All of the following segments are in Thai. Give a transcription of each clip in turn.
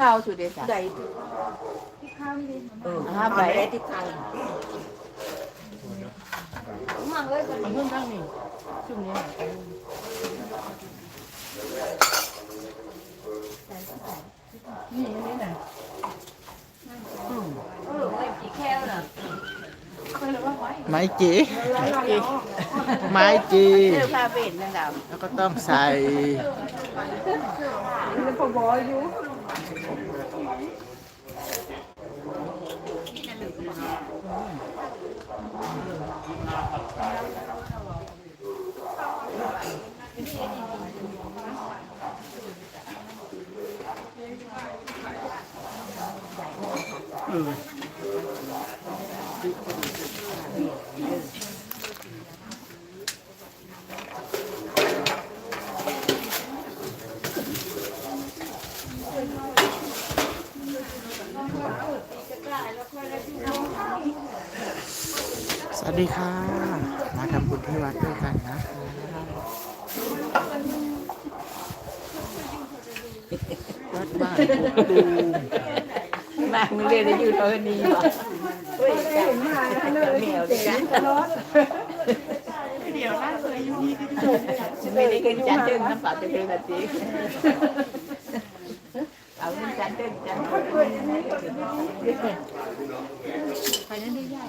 ข้าวสุดเดชะ ใดเออห้าห้าใบใบที่ข้าวมันเพิ่งตั้งนี่ช่วงนี้นี่อันนี้น่ะอืมไม้จีไม้จีเสื้อผ้าเป็นนั่นดาวแล้วก็ต้องใส่ เออ สวัสดีค่ะ มาทำบุญที่วัดด้วยกันนะวัดบ้านกกตูมมามึงเรียนได้อยู่เท่านี้เหรอเฮ้ยเห็นมาแล้วเมียวดิจ้ะเดี๋ยวน่าเคยอยู่นี่ก็ไม่ได้กินจานเดินน้ำเปล่าจะเดินนาทีเอาจานเงินจานเดินจานไปนั่นได้ยาก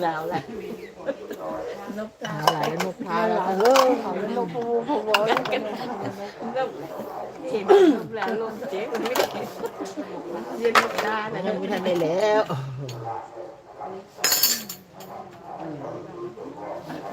หนาวแหละนกตาอะไรนกพาแล้วเออเขาเป็นนกพูพูกันกันก็เห็นนกแล้วลมเจ๊มันไม่เย็นนกตาแต่นนยังไม่ทันได้แล้ว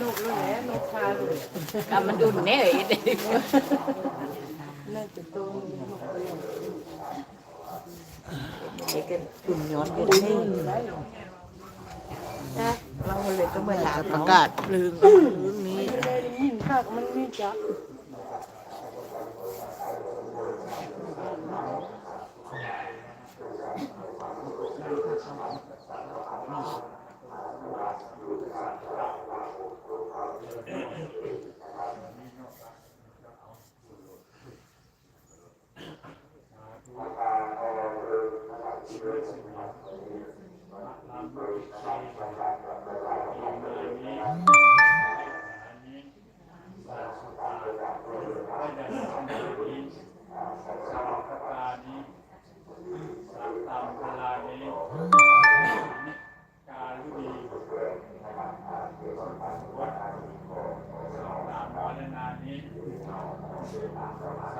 นกแล้วแหละนกพาเลยกำมันดุนแน่เลยเด็กน่าจะโตเด็กกันดุนย้อนกันให้ นะเราเลยต้องมาถามจะปน้ระองกาศลืมเรื่องนี้ยินค่ะมันไม่จักตามเวลานี้การดีวัดตามวา ส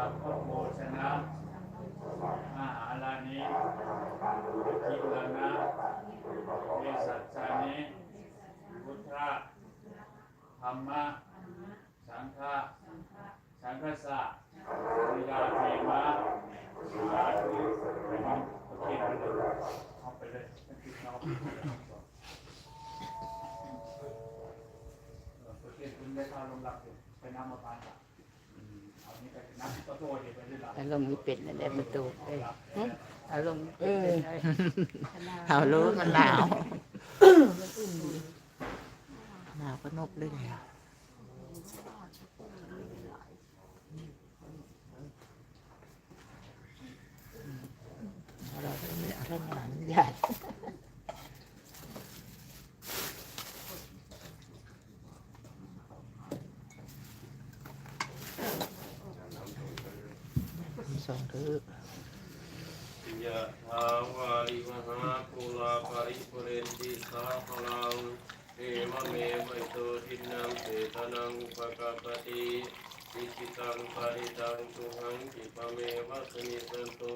ัพพโมชนะอาหารานี้กิลานะ เอสัจจานิพุทธะธรรมะ สังฆะสังฆสะวิดาเทมะสาธุไปน้องโอเคไปเลยเอาไปเลยไม่ติดน้องโอเคคุณได้ข้าวลงหลับอยู่ไปน้ำมาปานละอืมเอานี้ไปน้ำก็โตเดี๋ยวไปด้วยละอารมณ์มีเป็ดนั่นแหละประตูเอ้ อารมณ์เออเขารู้มันหนาวหนาวก็นกด้วยแล้วเราไม่เอาท่านหลานใหญ่สองเถอะ ยะถาวาริวหาปุราปริปุเรนติสาพลังเอมะเมวัยโตทินังเสตนังอุปกปปติอิจิตังปาริตังตุหังกิปะเมวะสมิสันตุ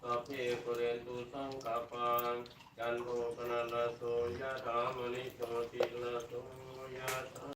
สัพเพปุเรนตุสังกปปังจันโทปนลโสยะถามณิโชติลโสยะถา